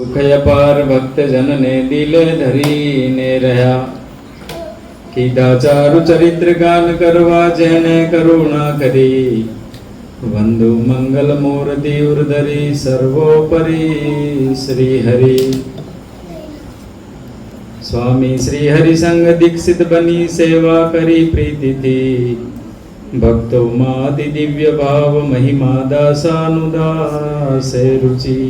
સુખય પાર ભક્તજનને દિલે ધરીને રહ્યા. કીધા ચારુ ચરિત્ર ગાન કરવા જેને કરુણા કરી. વંદુ મંગલ મૂર્તિ ઉર્ધરી સર્વોપરી શ્રી હરિ સ્વામી શ્રી હરિ સંગ દીક્ષિત બની સેવા કરી પ્રીતિથી. ભક્તોમાં અતિ દિવ્ય ભાવ મહિમા દાસાનુદાસે રુચિ.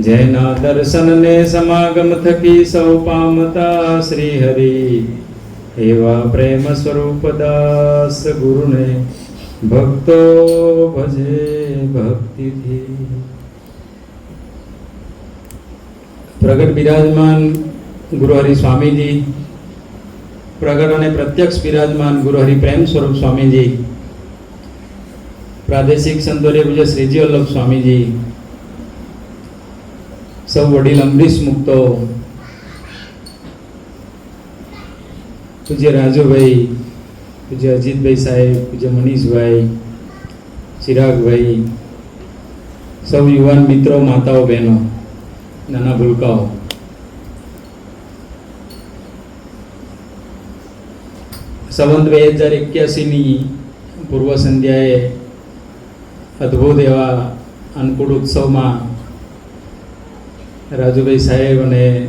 જેના દર્શનને સમાગમ થકી સૌ પામતા શ્રી હરિ એવા પ્રેમ સ્વરૂપ દાસ ગુરુને ભક્તો ભજે ભક્તિથી. પ્રગટ બિરાજમાન ગુરુ હરિ સ્વામીજી, પ્રગટ અને પ્રત્યક્ષ બિરાજમાન ગુરુહરિ પ્રેમ સ્વરૂપ સ્વામીજી, પ્રાદેશિક સંતોર્ય પૂજ્ય શ્રીજી વલ્લભ સ્વામીજી સૌ વડીલ અમરીશ મુક્તો. પૂજ્ય રાજુભાઈ, પૂજ્ય અજીતભાઈ સાહેબ, પૂજ્ય મનીષભાઈ, ચિરાગભાઈ, સૌ યુવાન મિત્રો, માતાઓ, બહેનો, નાના ભૂલકાઓ. સંવંત બે હજાર એક્યાસીની પૂર્વ સંધ્યાએ અદ્ભુત એવા અન્નકૂટ ઉત્સવમાં રાજુભાઈ સાહેબ અને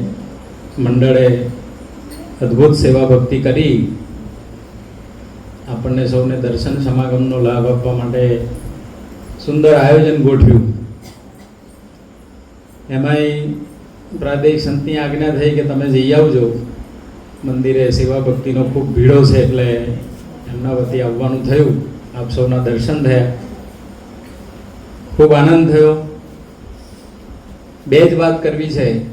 મંડળે અદ્ભુત સેવા ભક્તિ કરી. આપણને સૌને દર્શન સમાગમનો લાભ આપવા માટે સુંદર આયોજન ગોઠવ્યું. એમાંય પ્રાદેશિક સંતની આજ્ઞા થઈ કે તમે જઈ આવજો. મંદિરે સેવા ભક્તિનો ખૂબ ભીડો છે એટલે એમના વતી આવવાનું થયું. આપ સૌના દર્શન થયા. ખૂબ આનંદ થયો. બે જ વાત કરવી છે.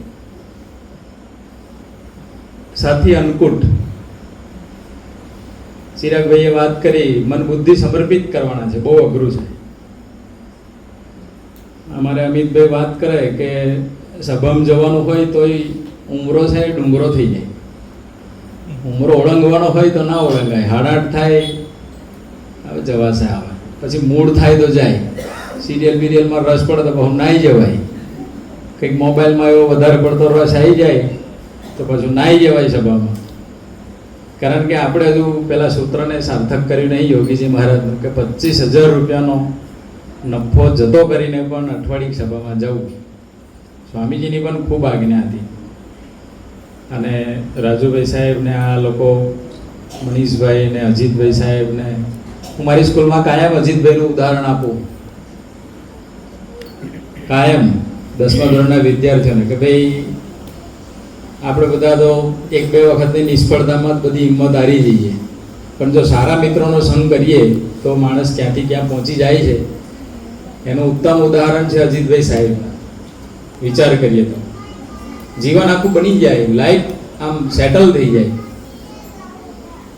સાથી અન્નકૂટ. ચિરાગભાઈએ વાત કરી, મન બુદ્ધિ સમર્પિત કરવાના છે. બહુ અઘરું છે. અમારે અમિતભાઈ વાત કરે કે સભામાં જવાનું હોય તોય ઉમરો છે, ડુંગરો થઈ જાય. ઉમરો ઓળંગવાનો હોય તો ના ઓળંગાય. હાડાટ થાય, હવે જવાશે આવે. પછી મૂડ થાય તો જાય. સિરિયલ બિરિયલમાં રસ પડે તો બહુ નાઈ જવાય. કંઈક મોબાઈલમાં એવો વધારે પડતો રસ આવી જાય, તો પાછું નાહી જવાય સભામાં. કારણ કે આપણે હજુ પેલા સૂત્રને સાર્થક કર્યું નહીં યોગીજી મહારાજનું કે પચીસ હજાર રૂપિયાનો નફો જતો કરીને પણ અઠવાડિક સભામાં જવું. સ્વામીજીની પણ ખૂબ આજ્ઞા હતી. અને રાજુભાઈ સાહેબને આ લોકો, મનીષભાઈ ને અજીતભાઈ સાહેબને, હું મારી સ્કૂલમાં કાયમ અજીતભાઈનું ઉદાહરણ આપું. કાયમ. દસમા ધોરણના વિદ્યાર્થીઓને કે ભાઈ, આપણે બધા તો એક બે વખતની નિષ્ફળતામાં જ બધી હિંમત હારી જઈએ. પણ જો સારા મિત્રોનો સંગ કરીએ, તો માણસ ક્યાંથી ક્યાં પહોંચી જાય છે? એનું ઉત્તમ ઉદાહરણ છે અજીતભાઈ સાહેબ વિચાર કરીએ તો. જીવન આખું બની જાય, લાઈફ આમ સેટલ થઈ જાય.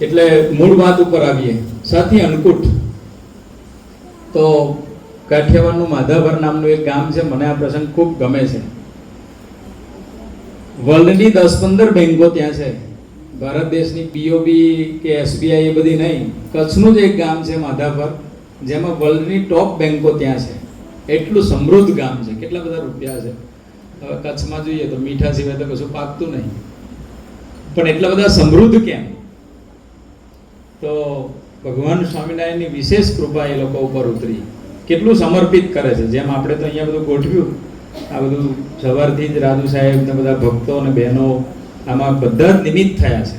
એટલે મૂળ વાત ઉપર આવીએ. સાથી અન્નકૂટ. તો કાઠિયાવાડનું માધાભર નામનું એક ગામ છે, મને આ પ્રસંગ ખૂબ ગમે છે. વર્લ્ડની દસ પંદર બેંકો ત્યાં છે. ભારત દેશની પીઓબી કે એસબીઆઈ એ બધી નહીં, કચ્છનું જ એક ગામ છે માધાપર જેમાં વર્લ્ડની ટોપ બેંકો ત્યાં છે. એટલું સમૃદ્ધ ગામ છે, કેટલા બધા રૂપિયા છે. હવે કચ્છમાં જોઈએ તો મીઠા સિવાય તો કશું પાકતું નહીં. પણ એટલા બધા સમૃદ્ધ કેમ? તો ભગવાન સ્વામિનારાયણની વિશેષ કૃપા એ લોકો ઉપર ઉતરી. કેટલું સમર્પિત કરે છે? જેમ આપણે તો અહીંયા બધું ગોઠવ્યું, આ બધું સવારથી જ રાજુ સાહેબ ને બધા ભક્તો અને બહેનો આમાં બધા જ નિમિત્ત થયા છે.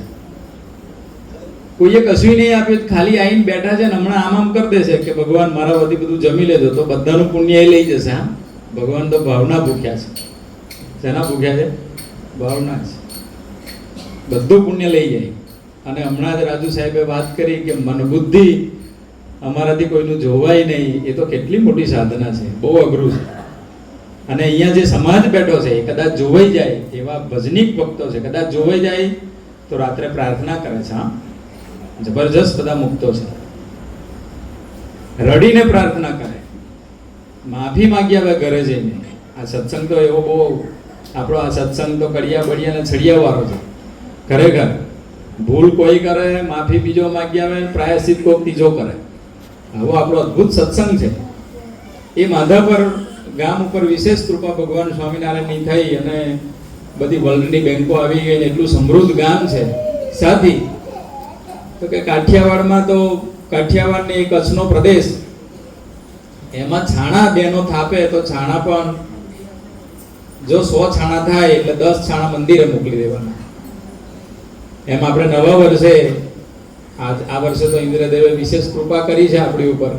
કોઈએ કશું નહીં આપ્યું ખાલી આવીને બેઠા છે ને હમણાં આમ આમ કરી દેશે. કે ભગવાન મારા વતી બધું જમી લેજો, તો બધાનું પુણ્ય એ લઈ જશે, હા? ભગવાન તો ભાવના ભૂખ્યા છે. શેના ભૂખ્યા છે? ભાવના છે બધું પુણ્ય લઈ જાય. અને હમણાં જ રાજુ સાહેબે વાત કરી કે મન બુદ્ધિ અમારાથી કોઈનું જોવાય નહીં, એ તો કેટલી મોટી સાધના છે, બહુ અઘરું છે. અને અહીંયા જે સમાજ બેઠો છે, એ કદાચ જોવાઈ જાય, એવા ભજનીક ભક્તો છે, કદાચ જોવાઈ જાય, તો રાત્રે પ્રાર્થના કરે છે, હા. જબરજસ્ત બધા મુક્તો છે. રડીને પ્રાર્થના કરે. માફી માગી આવે ઘરે જઈને. આ સત્સંગ તો એવો બહુ, આપણો આ સત્સંગ તો કડિયા બળિયા અને છડિયા વાળો છે ખરેખર ભૂલ કોઈ કરે, માફી બીજો માંગ્યા આવે, પ્રાયશ્ચિત કોઈક ત્રીજો કરે. આવો આપણો અદ્ભુત સત્સંગ છે. એ માધાપર ગામ ઉપર વિશેષ કૃપા ભગવાન સ્વામિનારાયણની થઈ અને બધી વર્લ્ડની બેંકો આવી ગઈ ને એટલું સમૃદ્ધ ગામ છે. સાથી, તો કે કાઠિયાવાડમાં તો કાઠિયાવાડની કચ્છનો પ્રદેશ. એમાં છાણા બેનો થાપે તો છાણા પણ જો સો છાણા થાય એટલે દસ છાણા મંદિરે મોકલી દેવાના. એમ આપણે નવા વર્ષે આ આ વર્ષે તો ઇન્દ્રદેવે વિશેષ કૃપા કરી છે આપણી ઉપર.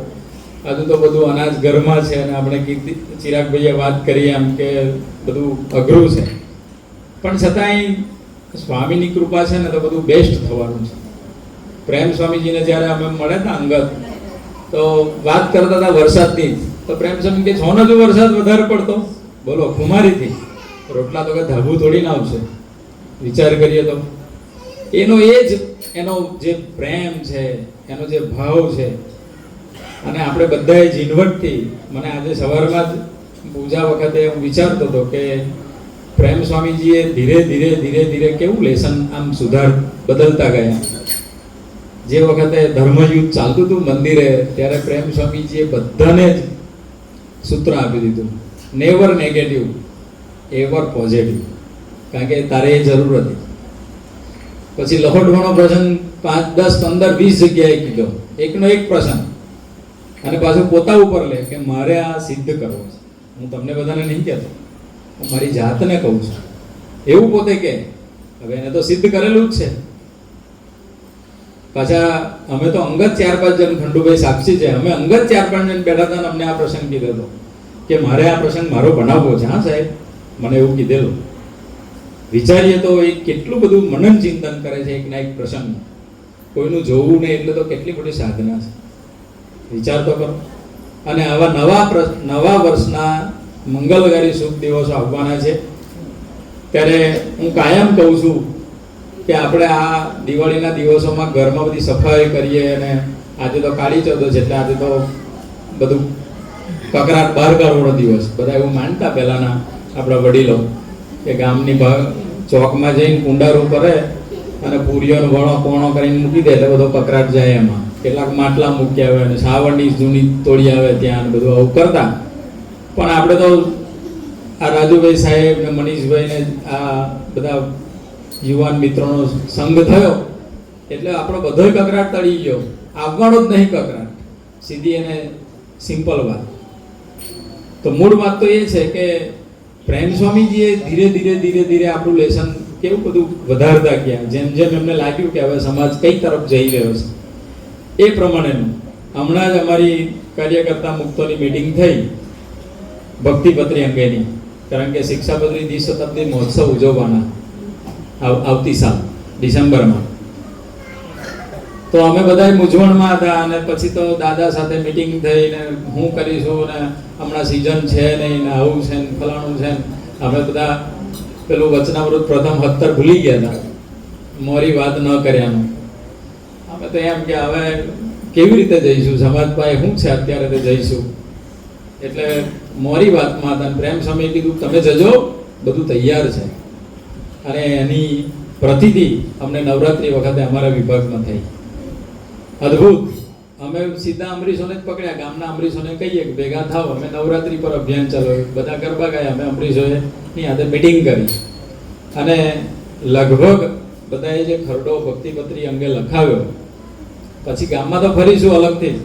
હજુ તો બધું અનાજ ઘરમાં છે અને આપણે કીર્તિ ચિરાગભાઈએ વાત કરી એમ કે બધું અઘરું છે. પણ છતાંય સ્વામીની કૃપા છે ને તો બધું બેસ્ટ થવાનું છે. પ્રેમ સ્વામીજીને જ્યારે અમે મળે ને અંગત, તો વાત કરતા હતા વરસાદની. તો પ્રેમ સ્વામી કે છો ને જો વરસાદ વધારે પડતો? બોલો ખુમારીથી રોટલા તો કે ધાબુ થોડી ના આવશે. વિચાર કરીએ તો. એનો એ જ, એનો જે પ્રેમ છે, એનો જે ભાવ છે, અને આપણે બધાએ ઝીણવટથી મને આજે સવારમાં જ પૂજા વખતે હું વિચારતો હતો કે પ્રેમ સ્વામીજીએ ધીરે ધીરે ધીરે ધીરે કેવું લેસન આમ સુધાર બદલતા ગયા. જે વખતે ધર્મયુદ્ધ ચાલતું હતું મંદિરે, ત્યારે પ્રેમ સ્વામીજીએ બધાને જ સૂત્ર આપી દીધું. નેવર નેગેટિવ એવર પોઝિટિવ કારણ કે તારે એ જરૂર હતી. પછી લહોટવાનો પ્રસંગ પાંચ, દસ, પંદર, વીસ જગ્યાએ કીધો. એકનો એક પ્રસંગ. અને પાછું પોતા ઉપર લે કે મારે આ સિદ્ધ કરવો છે. હું તમને બધાને નહીં કહેતો. હું મારી જાતને કહું છું. એવું પોતે કે હવે એને તો સિદ્ધ કરેલું જ છે. પાછા અમે તો અંગત ચાર પાંચ જણ ખંડુભાઈ સાક્ષી છે. અમે અંગત ચાર પાંચ જણ બેઠા હતા અમને આ પ્રસંગ કીધો હતો. કે મારે આ પ્રસંગ મારો બનાવવો છે. હા સાહેબ, મને એવું કીધેલું. વિચારીએ તો એ કેટલું બધું મનન ચિંતન કરે છે એકના એક પ્રસંગ. કોઈનું જોવું નહીં એટલે તો કેટલી મોટી સાધના છે. વિચાર તો કરો. અને આવા નવા નવા વર્ષના મંગલકારી શુભ દિવસો આવવાના છે. ત્યારે હું કાયમ કહું છું કે આપણે આ દિવાળીના દિવસોમાં ઘરમાં બધી સફાઈ કરીએ અને આજે તો કાળી ચૌદશ એટલે આજે તો બધું કકરાટ બહાર કાઢવાનો દિવસ. બધા એવું માનતા પહેલાંના આપણા વડીલો. કે ગામની ચોકમાં જઈને કુંડારું કરે અને પૂરીઓનો વણો કોણો કરીને મૂકી દે એટલે બધો કકરાટ જાય એમાં. કેટલાક માટલા મૂકી આવે અને સાવરની જૂની તોડી આવે ત્યાં બધું આવું કરતા. પણ આપણે તો આ રાજુભાઈ સાહેબ ને મનીષભાઈ ને આ બધા યુવાન મિત્રોનો સંગ થયો. એટલે આપણો બધો કકરાટ તળી ગયો. આવવાનો જ નહીં કકરાટ સીધી અને સિમ્પલ વાત. તો મૂળ વાત તો એ છે કે પ્રેમ સ્વામીજીએ ધીરે ધીરે ધીરે ધીરે આપણું લેસન કેવું બધું વધારતા ગયા. જેમ જેમ એમને લાગ્યું કે હવે સમાજ કઈ તરફ જઈ રહ્યો છે. એ પ્રમાણેનું. હમણાં જ અમારી કાર્યકર્તા મુક્તોની મીટિંગ થઈ ભક્તિપત્રી અંગેની. કારણ કે શિક્ષાપત્રી દ્વિશતાબ્દી મહોત્સવ ઉજવવાના આવ- આવતી સાલ, ડિસેમ્બરમાં. તો અમે બધા મૂંઝવણમાં હતા અને પછી તો દાદા સાથે મિટિંગ થઈ ને હું કરીશું ને હમણાં સિઝન છે નહીં ને આવું છે ને ફલાણું છે અમે બધા પેલું વચનામૃત પ્રથમ હત્તર ભૂલી ગયા હતા. મોરી વાત ન કર્યાનું. અમે તો એમ કે હવે કેવી રીતે જઈશું? સમાજભાઈ શું છે? અત્યારે તો જઈશું. એટલે મોરી વાતમાં હતા પ્રેમ સ્વામીએ કીધું, તમે જજો, બધું તૈયાર છે. અને એની પ્રતિથી અમને નવરાત્રી વખતે અમારા વિભાગમાં થઈ. અદ્ભુત. અમે સીધા અમરીશોને જ પકડ્યા, ગામના અમરીશોને કહીએ કે ભેગા થાવ અમે નવરાત્રી પર અભિયાન ચલાવ્યું. બધા ગરબા ગયા, અમે અમરીશોએ ની હાથે મિટિંગ કરી. અને લગભગ બધાએ જે ખરડો, ભક્તિપત્રી અંગે લખાવ્યો, પછી ગામમાં તો ફરીશું અલગથી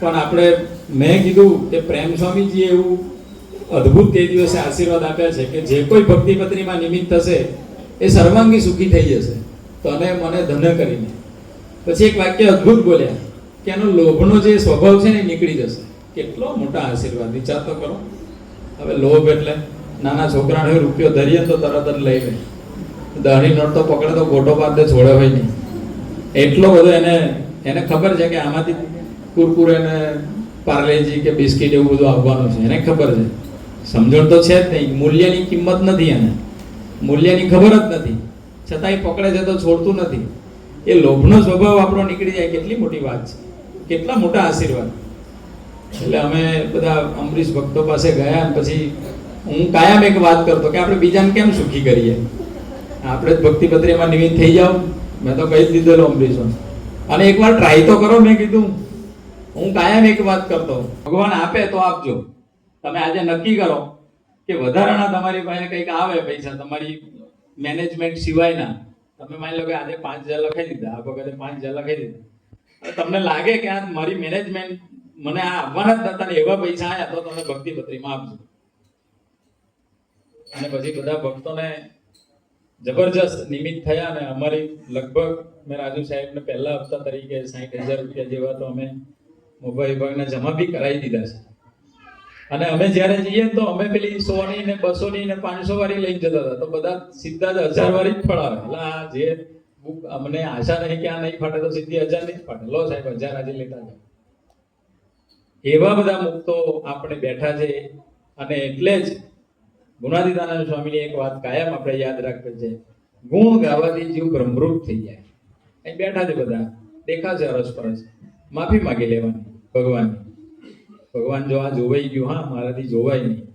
પણ આપણે મેં કીધું કે પ્રેમ સ્વામીજીએ એવું અદ્ભુત તે દિવસે આશીર્વાદ આપ્યા છે કે જે કોઈ ભક્તિપત્રીમાં નિમિત્ત થશે, એ સર્વાંગી સુખી થઈ જશે. તને મને ધન કરીને. પછી એક વાક્ય અદ્ભુત બોલ્યા કે એનો લોભનો જે સ્વભાવ છે ને નીકળી જશે. કેટલો મોટા આશીર્વાદ, વિચાર તો કરો. હવે લોભ એટલે નાના છોકરાને રૂપિયો ધરીએ તો તરત જ લઈ લે. દહની નોટ તો પકડે તો ગોટો પાસે છોડે હોય નહીં. એટલો બધો એને એને ખબર છે કે આમાંથી કુરકુરે ને પાર્લેજી કે બિસ્કિટ એવું બધું આવવાનું છે. એને ખબર છે. સમજણ તો છે જ નહીં. મૂલ્યની કિંમત નથી એને. મૂલ્યની ખબર જ નથી. છતાંય પકડે છે તો છોડતું નથી. એ લોભનો સ્વભાવ આપણો નીકળી જાય, કેટલી મોટી વાત છે. કેટલા મોટા આશીર્વાદ. એટલે અમે બધા અમરીશ ભક્તો પાસે ગયા પછી હું કાયમ એક વાત કરતો કે આપણે બીજાને કેમ સુખી કરીએ? આપણે જ ભક્તિપત્રીમાં નિમિત્ત થઈ જાવ મેં તો કહી જ દીધેલો અમરીશો અને એકવાર ટ્રાય તો કરો, મેં કીધું. હું કાયમ એક વાત કરતો ભગવાન આપે તો આપજો. તમે આજે નક્કી કરો કે વધારાના તમારી પાસે કંઈક આવે પૈસા. તમારી મેનેજમેન્ટ સિવાયના તમે માની લો કે આજે પાંચ હજાર લખાઈ દીધા, આ વખતે પાંચ હજાર લખાઈ દીધા. તમને લાગે કે આ મારી મેનેજમેન્ટ મને આ આવવાના જ નતા એવા પૈસા આવ્યા તો તમે ભક્તિ પત્રીમાં આપજો. અને પછી બધા ભક્તોને જબરજસ્ત નિમિત્ત થયા અને અમારી લગભગ મેં રાજુ સાહેબને પહેલા હપ્તા તરીકે સાહીઠ હજાર રૂપિયા જેવા તો અમે મોબાઈલ વિભાગના જમા બી કરાવી દીધા છે. અને અમે જ્યારે જઈએ તો અમે પેલી સો ની ને બસો ની ને પાંચસો વાળી લઈને જતા હતા. તો બધા સીધા જ હજાર વાળી જ ફળાવે એટલે આ જે બુક અમને આશા નહીં કે આ નહીં ફાટે તો સીધી હજાર નહીં ફાટે. લો સાહેબ, હજાર આજે લેતા જાય એવા બધા મુક્તો આપણે બેઠા છે. અને એટલે જ ગુણાદિતાનંદ સ્વામીની એક વાત કાયમ આપણે યાદ રાખવી છે. ગુણ ગાવાથી જીવ ભ્રમરૂપ થઈ જાય. અહીં બેઠા છે બધા. દેખાશે અરસપરસ માફી માગી લેવાની ભગવાનની. ભગવાન જો આ જોવાઈ ગયું, હા, મારાથી જોવાય નહીં.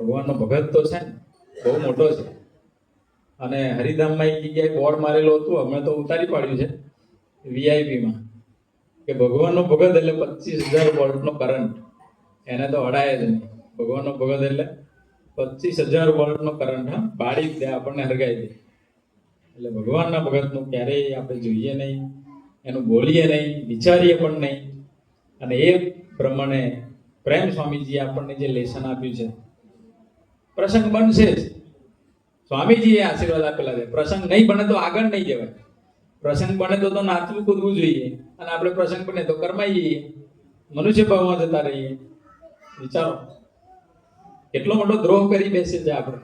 ભગવાનનો ભગત તો છે ને, બહુ મોટો છે. અને હરિધામમાં એક જગ્યાએ બોર્ડ મારેલું હતું અમે તો ઉતારી પાડ્યું છે વીઆઈપીમાં કે ભગવાનનો ભગત એટલે પચીસ હજાર વોલ્ટનો કરંટ. એને તો અડાય જ નહીં. ભગવાનનો ભગત એટલે પચીસ હજાર વોલ્ટનો કરંટ, હા, બાળી દે, આપણને હરગાઈ દે. એટલે ભગવાનના ભગતનું ક્યારેય આપણે જોઈએ નહીં, એનું બોલીએ નહીં, વિચારીએ પણ નહીં. અને એ પ્રમાણે પ્રેમ સ્વામીજીએ આપણને જે લેસન આપ્યું છે, પ્રસંગ બનશે જ. સ્વામીજીએ આશીર્વાદ આપેલા છે. પ્રસંગ નહીં બને તો આગળ નહીં જવાય. પ્રસંગ બને તો તો નાચવું કૂદવું જોઈએ અને આપણે પ્રસંગ બને તો કરમાઈ જઈએ. મનુષ્ય ભાવમાં જતા રહીએ. વિચારો. કેટલો મોટો દ્રોહ કરી બેસે છે આપણે.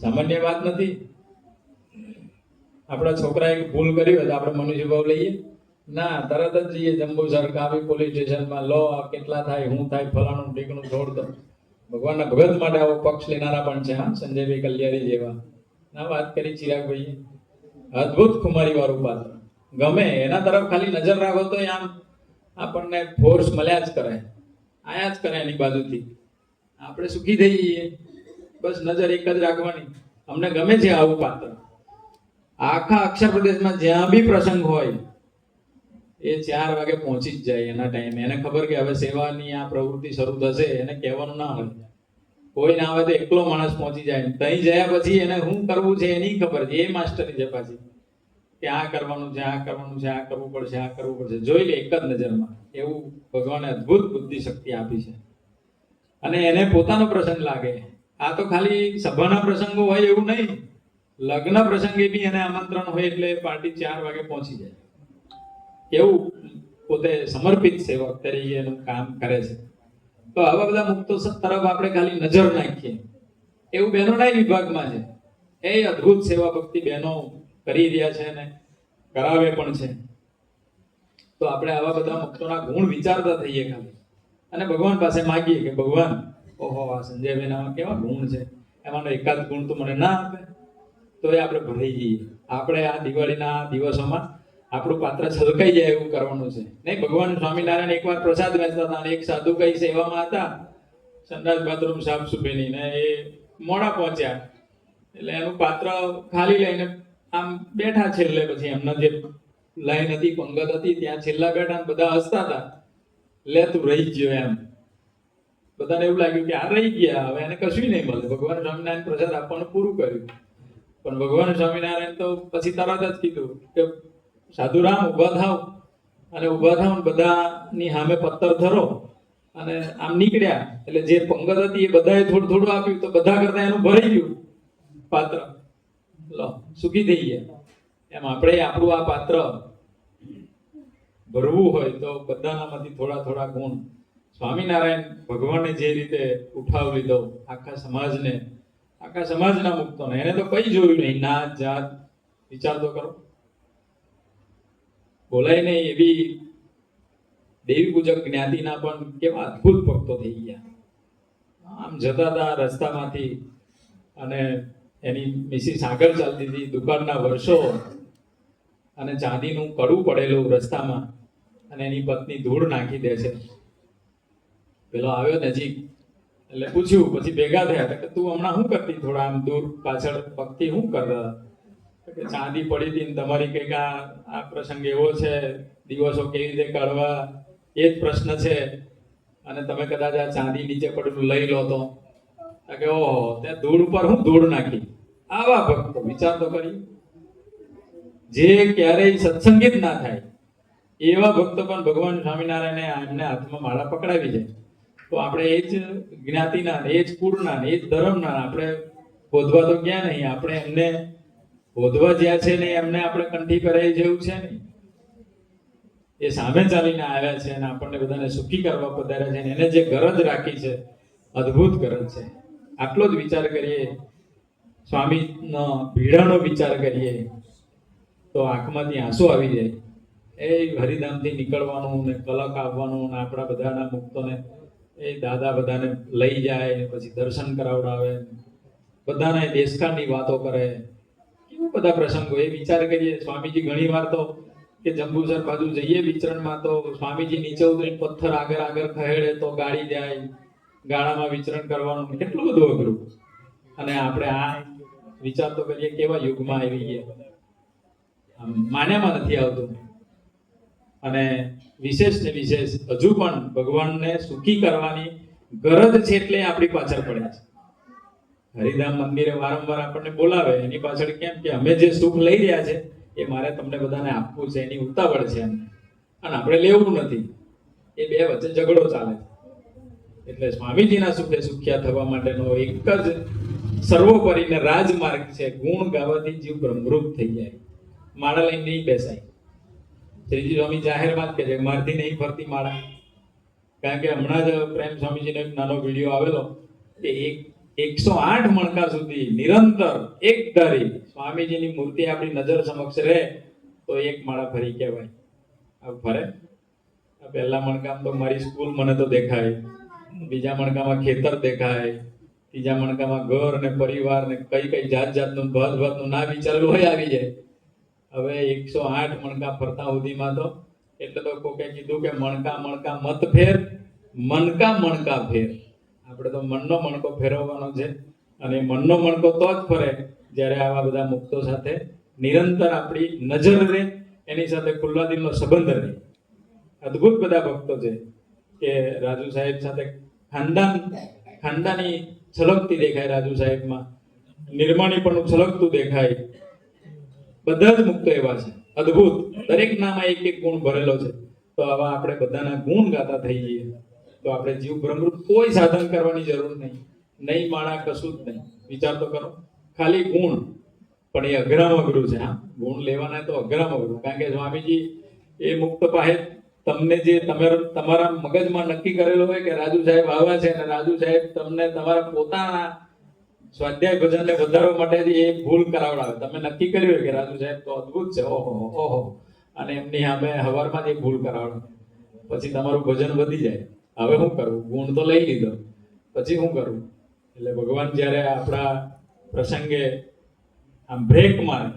સામાન્ય વાત નથી. આપણા છોકરાએ ભૂલ કરી હોય તો આપણે મનુષ્ય ભાવ લઈએ. ના, તરત જ જઈએ જંબુસર કાવી પોલીસ સ્ટેશનમાં, લો, આ કેટલા થાય, હું થાય, ફલાણું ઢીકણું છોડ દો ભગવાનના ભગત માટે આવો પક્ષ લેનારા પણ છે, હા, સંજયભાઈ કલ્યાણી જેવા. ના, વાત કરી ચિરાગભાઈએ. અદ્ભુત કુમારી વાળું પાત્ર ગમે એના તરફ ખાલી નજર રાખો તો આમ આપણને ફોર્સ મળ્યા જ કરે આયા જ કરે એની બાજુથી. આપણે સુખી થઈ જઈએ. બસ નજર એક જ રાખવાની. અમને ગમે છે આવું પાત્ર. આખા અક્ષર પ્રદેશમાં જ્યાં બી પ્રસંગ હોય એ ચાર વાગે પહોંચી જ જાય એના ટાઈમે એને ખબર કે હવે સેવાની આ પ્રવૃત્તિ શરૂ થશે, એને કહેવાનું ના હોય. કોઈ ના આવે તો એકલો માણસ પહોંચી જાય. ત્યાં જયા પછી એને શું કરવું છે એની ખબર છે, એ માસ્ટર છે પાછી. કે આ કરવાનું છે, આ કરવાનું છે, આ કરવું પડશે, આ કરવું પડશે. જોઈ લે એક જ નજરમાં. એવું ભગવાને અદ્ભુત બુદ્ધિ શક્તિ આપી છે. અને એને પોતાનો પ્રસંગ લાગે. આ તો ખાલી સભાના પ્રસંગો હોય એવું નહીં. લગ્ન પ્રસંગે બી એને આમંત્રણ હોય એટલે પાર્ટી ચાર વાગે પહોંચી જાય. કેવું પોતે સમર્પિત સેવક તરીકે એનું કામ કરે છે. તો આવા બધા મુક્તો તરફ આપણે ખાલી નજર નાખીએ. એવું બહેનોના વિભાગમાં છે. એ અદ્ભુત સેવા ભક્તિ બહેનો કરી રહ્યા છે અને કરાવે પણ છે. તો આપણે આવા બધા મુક્તોના ગુણ વિચારતા થઈએ ખાલી. અને ભગવાન પાસે માગીએ કે ભગવાન, ઓહો, આ સંજયભાઈનામાં કેવા ગુણ છે? એમાંનો એકાદ ગુણ તો મને ના આપે. તો એ આપણે ભરાઈ જઈએ. આપણે આ દિવાળીના દિવસોમાં આપણું પાત્ર છલકાઈ જાય એવું કરવાનું છે. નહીં, ભગવાન સ્વામિનારાયણ એકવાર પ્રસાદ વેચતા હતા અને એક સાધુ કઈ સેવામાં હતા. સંદાસ બાથરૂમ સાફ સુફીની ને એ મોડા પહોંચ્યા. એટલે એનું પાત્ર ખાલી લઈને આમ બેઠા છેલ્લે પછી એમના જે લાઈન હતી, પંગત હતી, ત્યાં છેલ્લા બેઠા બધા હસતા હતા. લે તું રહી ગયો એમ. બધાને એવું લાગ્યું કે આ રહી ગયા, હવે એને કશું નહીં મળે. ભગવાન સ્વામિનારાયણ પ્રસાદ આપવાનું પૂરું કર્યું. પણ ભગવાન સ્વામિનારાયણ તો પછી તરત જ કીધું કે સાધુરામ ઊભા થાવ અને ઊભા થાવ બધાની સામે પથ્થર ધરો અને આમ નીકળ્યા. એટલે જે પંગત હતી એ બધાએ થોડું થોડું આપ્યું તો બધા કરતા એનું ભરી ગયું પાત્ર. લો, સુખી થઈ ગયા. એમ આપણે આપણું આ પાત્ર ભરવું હોય તો બધાનામાંથી થોડા થોડા ગુણ. સ્વામિનારાયણ ભગવાને જે રીતે ઉઠાવ લીધો, આખા સમાજને, આખા સમાજના મુક્તોને, એને તો કઈ જોયું નહીં. નાત જાત વિચાર તો કરો. બોલાય નહીં એવી દેવી પૂજક જ્ઞાતિના પણ કેવા અદ્ભુત ભક્તો થઈ ગયા. આમ જતા હતા રસ્તામાંથી અને એની મિસિસ આગળ ચાલતી હતી દુકાનના વર્ષો અને ચાંદીનું કડું પડેલું રસ્તામાં અને એની પત્ની ધૂળ નાખી દે છે. પેલો આવ્યો નજીક એટલે પૂછ્યું, પછી ભેગા થયા તો હમણાં શું કરતી? થોડા આમ દૂર પાછળ ભક્તિ શું કરતા તો કે ચાંદી પડી હતી તમારી કંઈક આ પ્રસંગ એવો છે, દિવસો કેવી રીતે કાઢવા? એ જ પ્રશ્ન છે. અને તમે કદાચ આ ચાંદી નીચે પડેલું લઈ લો તો. કે ઓહો, ત્યાં ધૂળ પર હું ધૂળ નાખી. આવા ભક્તો, વિચાર તો કરી. જે ક્યારેય સત્સંગીત ના થાય, એવા ભક્તો પણ ભગવાન સ્વામિનારાયણે એમને હાથમાં માળા પકડાવી છે. તો આપણે એ જ જ્ઞાતિના એ જ કુળના એ જ ધર્મના આપણે બોધવા તો ક્યાં નહીં? આપણે એમને બોધવા જ્યાં છે ને, એમને આપણે કંઠી પહેરાઈ જેવું છે ને. એ સામે ચાલીને આવ્યા છે અને આપણને બધાને સુખી કરવા પધાર્યા છે એને જે ગરજ રાખી છે, અદ્ભુત ગરજ છે. આટલો જ વિચાર કરીએ, સ્વામીનો ભીડાનો વિચાર કરીએ, તો આંખમાંથી આંસુ આવી જાય. એ હરિધામથી નીકળવાનું ને કલક આવવાનું ને આપણા બધાના મુક્તોને, એ દાદા બધાને લઈ જાય, પછી દર્શન કરાવડાવે. બધાને દેશકાળની વાતો કરે. બધા પ્રસંગો. એ વિચાર કરીએ, સ્વામીજી ઘણી વાર તો કે જંબુસર બાજુ જઈએ વિચરણમાં તો સ્વામીજી નીચે ઉતરીને પથ્થર આગળ આગળ ખહેડે તો ગાડી જાય, ગાળામાં વિચરણ કરવાનું, કેટલું બધું અઘરું. અને આપણે આ વિચાર તો કરીએ, કેવા યુગમાં આવી ગયા માન્યામાં નથી આવતું. અને વિશેષ ને વિશેષ, હજુ પણ ભગવાનને સુખી કરવાની ગરજ છે એટલે આપણી પાછળ પડ્યા છે. હરિધામ મંદિરે વારંવાર આપણને બોલાવે, એની પાછળ કેમ કે અમે જે સુખ લઈ રહ્યા છે, એ મારે તમને બધાને આપવું છે, એની ઉતાવળ છે એમ. અને આપણે લેવું નથી. એ બે વચ્ચે ઝઘડો ચાલે એટલે સ્વામીજીના સુખે સુખ્યા થવા માટેનો એક જ સર્વોપરીને રાજમાર્ગ છે, ગુણ ગાવાથી જીવ ભ્રમરૂપ થઈ જાય. માળા લઈને નહીં બેસાય. શ્રીજી સ્વામી જાહેરમાં જ કહે છે, મારથી નહીં ફરતી માળા. કારણ કે હમણાં જ પ્રેમ સ્વામીજીનો એક નાનો વીડિયો આવેલો કે એક એકસો આઠ મણકા સુધી નિરંતર, એક ધારી સ્વામીજીની મૂર્તિ આપણી નજર સમક્ષ રહે, તો એક માળા ફરી કહેવાય. ફરે. પહેલા મણકામાં તો મારી સ્કૂલ મને તો દેખાય. બીજા મણકામાં ખેતર દેખાય. ત્રીજા મણકામાં ઘર ને પરિવાર ને કઈ કઈ જાત જાતનું ભાત ભાતનું ના વિચારવું હોય આવી જાય. હવે એકસો આઠ મણકા ફરતા સુધીમાં તો એટલે તો કોકે કીધું કે મણકા મણકા મત ફેર મણકા મણકા ફેર આપણે તો મનનો મણકો ફેરવવાનો છે. અને મનનો મણકો તો જ ફરે જ્યારે આવા બધા મુક્તો સાથે નિરંતર આપણી નજર રહે, એની સાથે ખુલ્લા દિલનો સંબંધ રહે. અદ્ભુત બધા ભક્તો છે કે રાજુ સાહેબ સાથે ખાનદાન ખાનદાની છલકતી દેખાય રાજુ સાહેબમાં. નિર્માણી પણ છલકતું દેખાય. બધા જ મુક્તો એવા છે. અદ્ભુત. દરેક નામાં એક એક ગુણ ભરેલો છે. તો આવા આપણે બધાના ગુણ ગાતા થઈ જઈએ તો આપણે જીવ બ્રહ્મરૂપ કોઈ સાધન કરવાની જરૂર નહીં. નહીં માણા કશું જ નહીં. વિચાર તો કરો. ખાલી ગુણ. પણ એ અઘરામ અઘરું છે, હા. ગુણ લેવાના તો અઘરામ અઘરું કારણ કે સ્વામીજી, એ મુક્ત પાસે તમને જે તમે તમારા મગજમાં નક્કી કરેલો હોય કે રાજુ સાહેબ આવા છે અને રાજુ સાહેબ તમને તમારા પોતાના સ્વાધ્યાય ભજનને વધારવા માટે એ ભૂલ કરાવડાવે. તમે નક્કી કર્યું હોય કે રાજુ સાહેબ તો અદ્ભુત છે. ઓહો ઓહો. અને એમની સામે હવારમાં જ એ ભૂલ કરાવડાવે. પછી તમારું ભજન વધી જાય. હવે શું કરવું ગુણ તો લઈ લીધો. પછી શું કરવું એટલે ભગવાન જ્યારે આપણા પ્રસંગે આમ બ્રેક મારે,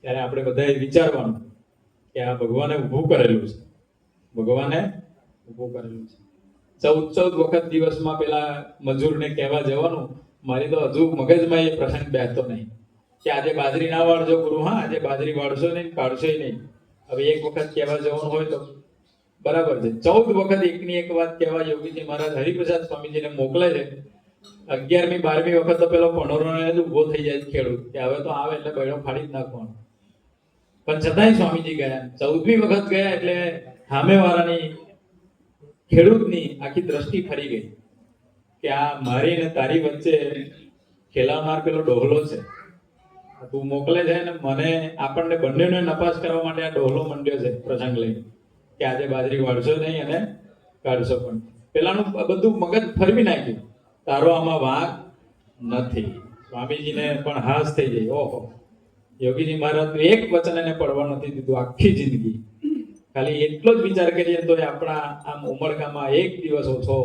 ત્યારે આપણે બધાએ વિચારવાનું કે આ ભગવાને ઊભું કરેલું છે. ભગવાને ઊભું કરેલું છે. ચૌદ ચૌદ વખત દિવસમાં પેલા મજૂરને કહેવા જવાનું, મારી તો હજુ મગજમાં એ પ્રસંગ બેસતો નહીં. કે આજે બાજરી ના વાળજો ગુરુ, હા, આજે બાજરી વાળશો નહીં કાઢશો નહીં. હવે એક વખત કહેવા જવાનું હોય તો બરાબર છે. ચૌદ વખત એકની એક વાત કહેવા યોગીજી મહારાજ, હરિપ્રસાદ સ્વામીજીને મોકલે છે. અગિયારમી, બારમી વખત તો પેલો પનોરો જ ઊભો થઈ જાય ખેડૂત, કે હવે તો આવે એટલે બહેનો ફાડી જ નાખવાનો. પણ છતાંય સ્વામીજી ગયા ચૌદમી વખત ગયા એટલે સામેવાળાની ખેડૂતની આખી દ્રષ્ટિ ફરી ગઈ. કે આ મારી અને તારી વચ્ચે ખેલાવનાર પેલો ડોહલો છે. તું મોકલે છે ને મને આપણને બંનેને નપાસ કરવા માટે આ ડોહલો મંડ્યો છે પ્રસંગ લઈને. કે આજે બાજરી વાળશો નહીં અને કાઢશો પણ. પેલાનું બધું મગજ ફરવી નાખ્યું. તારો આમાં વાંક નથી. સ્વામીજીને પણ હાસ થઈ જાય ઓહો. યોગીજી મહારાજનું એક વચન એને પડવા નથી દીધું આખી જિંદગી. ખાલી એટલો જ વિચાર કરીએ તો આપણા આમ ઉમળકામાં એક દિવસ ઓછો,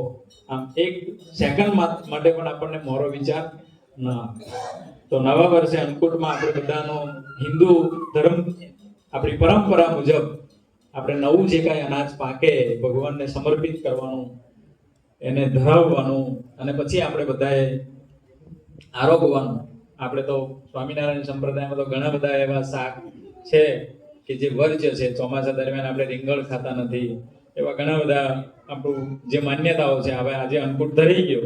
આમ એક સેકન્ડ માટે પણ આપણને મોરો વિચાર ન તો નવા વર્ષે અન્નકૂટમાં આપણે બધાનો હિન્દુ ધર્મ, આપણી પરંપરા મુજબ આપણે નવું જે કાંઈ અનાજ પાકે, ભગવાનને સમર્પિત કરવાનું, એને ધરાવવાનું અને પછી આપણે બધાએ આરોગવાનું. આપણે તો સ્વામિનારાયણ સંપ્રદાયમાં તો ઘણા બધા એવા શાક છે કે જે વર્જ્ય છે. ચોમાસા દરમિયાન આપણે રીંગણ ખાતા નથી. એવા ઘણા બધા આપણું જે માન્યતાઓ છે. હવે આજે અન્નકૂટ ધરી ગયો.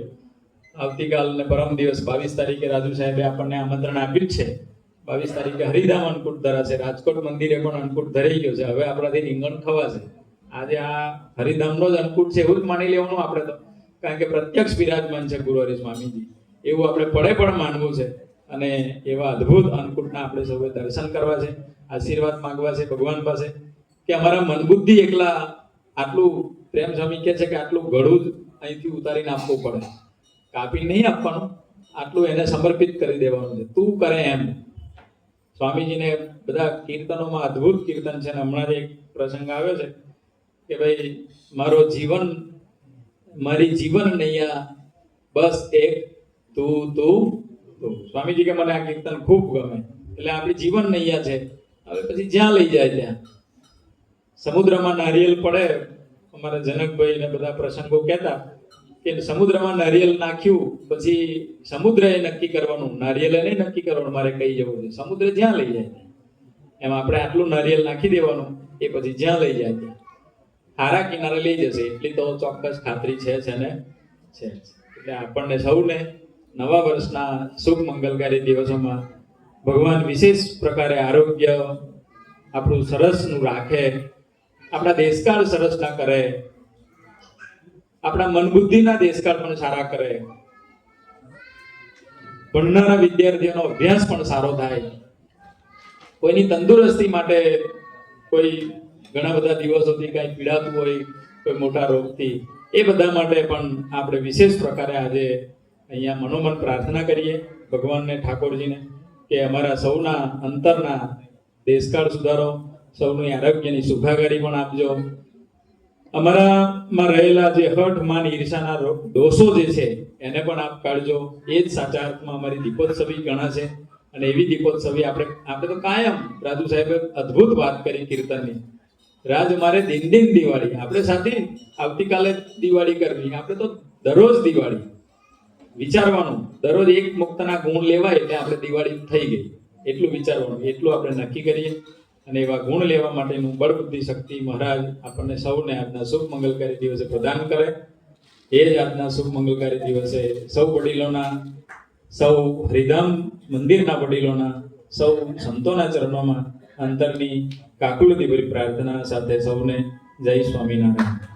આવતીકાલ ને પરમ દિવસ બાવીસ તારીખે રાજુ સાહેબે આપણને આમંત્રણ આપ્યું છે. બાવીસ તારીખે હરિધામ અન્નકૂટ ધરાશે. રાજકોટ મંદિરે પણ અન્નકૂટ ધરાઈ ગયો છે. હવે આપણાથી રીંગણ ખવાશે. આજે આ હરિધામનો જ અન્નકૂટ છે એવું જ માની લેવાનું આપણે તો. કારણ કે પ્રત્યક્ષ બિરાજમાન છે ગુરુ હરિ સ્વામીજી. એવું આપણે પડે પણ માનવું છે. અને એવા અદ્ભુત અન્નકૂટના આપણે સૌએ દર્શન કરવા છે. આશીર્વાદ માંગવા છે ભગવાન પાસે. કે અમારા મન બુદ્ધિ એકલા આટલું પ્રેમ સ્વામી કહે છે કે આટલું ઘડું જ અહીંથી ઉતારીને આપવું પડે. કાપી નહીં આપવાનું. આટલું એને સમર્પિત કરી દેવાનું છે. તું કરે એમ. સ્વામીજીને બધા કીર્તનોમાં અદ્ભુત કીર્તન છે ને હમણાં જ એક પ્રસંગ આવ્યો છે કે ભાઈ, મારો જીવન, મારી જીવન નૈયા, બસ એક, તું તું તું. સ્વામીજી કે મને આ કીર્તન ખૂબ ગમે. એટલે આપણી જીવન નૈયા છે. હવે પછી જ્યાં લઈ જાય ત્યાં. સમુદ્રમાં નારિયેલ પડે, અમારા જનકભાઈ ને બધા પ્રસંગો કહેતા. કે સમુદ્રમાં નારિયેલ નાખ્યું, પછી સમુદ્રએ નક્કી કરવાનું. નારિયેલે નહીં નક્કી કરવાનું, મારે કઈ જવું છે? સમુદ્ર જ્યાં લઈ જાય. એમ આપણે આટલું નારિયેલ નાખી દેવાનું, એ પછી જ્યાં લઈ જાય. ત્યાં હારા કિનારે લઈ જશે, એટલી તો ચોક્કસ ખાતરી છે છે ને છે એટલે આપણને સૌને નવા વર્ષના શુભ મંગલકારી દિવસોમાં ભગવાન વિશેષ પ્રકારે આરોગ્ય આપણું સરસનું રાખે, આપણા દેશકાળ સરસ ના કરે આપણા મન બુદ્ધિના દેશકાળ પણ સારા કરે. ભણનારા વિદ્યાર્થીઓનો અભ્યાસ પણ સારો થાય. કોઈની તંદુરસ્તી માટે કોઈ ઘણા બધા દિવસોથી કાંઈ પીડાતું હોય, કોઈ મોટા રોગથી, એ બધા માટે પણ આપણે વિશેષ પ્રકારે આજે અહીંયા મનોમન પ્રાર્થના કરીએ ભગવાનને, ઠાકોરજીને, કે અમારા સૌના અંતરના દેશકાળ સુધારો, સૌની આરોગ્યની સુખાકારી પણ આપજો. અમારામાં રહેલા જે હઠ, માન, ઈર્ષાના દોષો જે છે, એને પણ આપ કાઢજો. એ જ સાચા અર્થમાં અમારી દીપોત્સવી ગણાશે. અને એવી દીપોત્સવી આપણે આપણે તો કાયમ રાજુ સાહેબે અદ્ભુત વાત કરી કીર્તનની. રાજ મારે દિન દિન દિવાળી. આપણે સાથે આવતીકાલે દિવાળી કરવી. આપણે તો દરરોજ દિવાળી. વિચારવાનું. દરરોજ એક મુક્તના ગુણ લેવાય એટલે આપણે દિવાળી થઈ ગઈ. એટલું વિચારવાનું. એટલું આપણે નક્કી કરીએ. અને એવા ગુણ લેવા માટેનું બળ બુદ્ધિ શક્તિ મહારાજ આપણને સૌને આજના શુભ મંગલકારી દિવસે પ્રદાન કરે. એ જ આજના શુભ મંગલકારી દિવસે સૌ વડીલોના, સૌ હરિધામ મંદિરના વડીલોના, સૌ સંતોના ચરણોમાં અંતરની કાકુલતી ભરી પ્રાર્થના સાથે સૌને જય સ્વામિનારાયણ.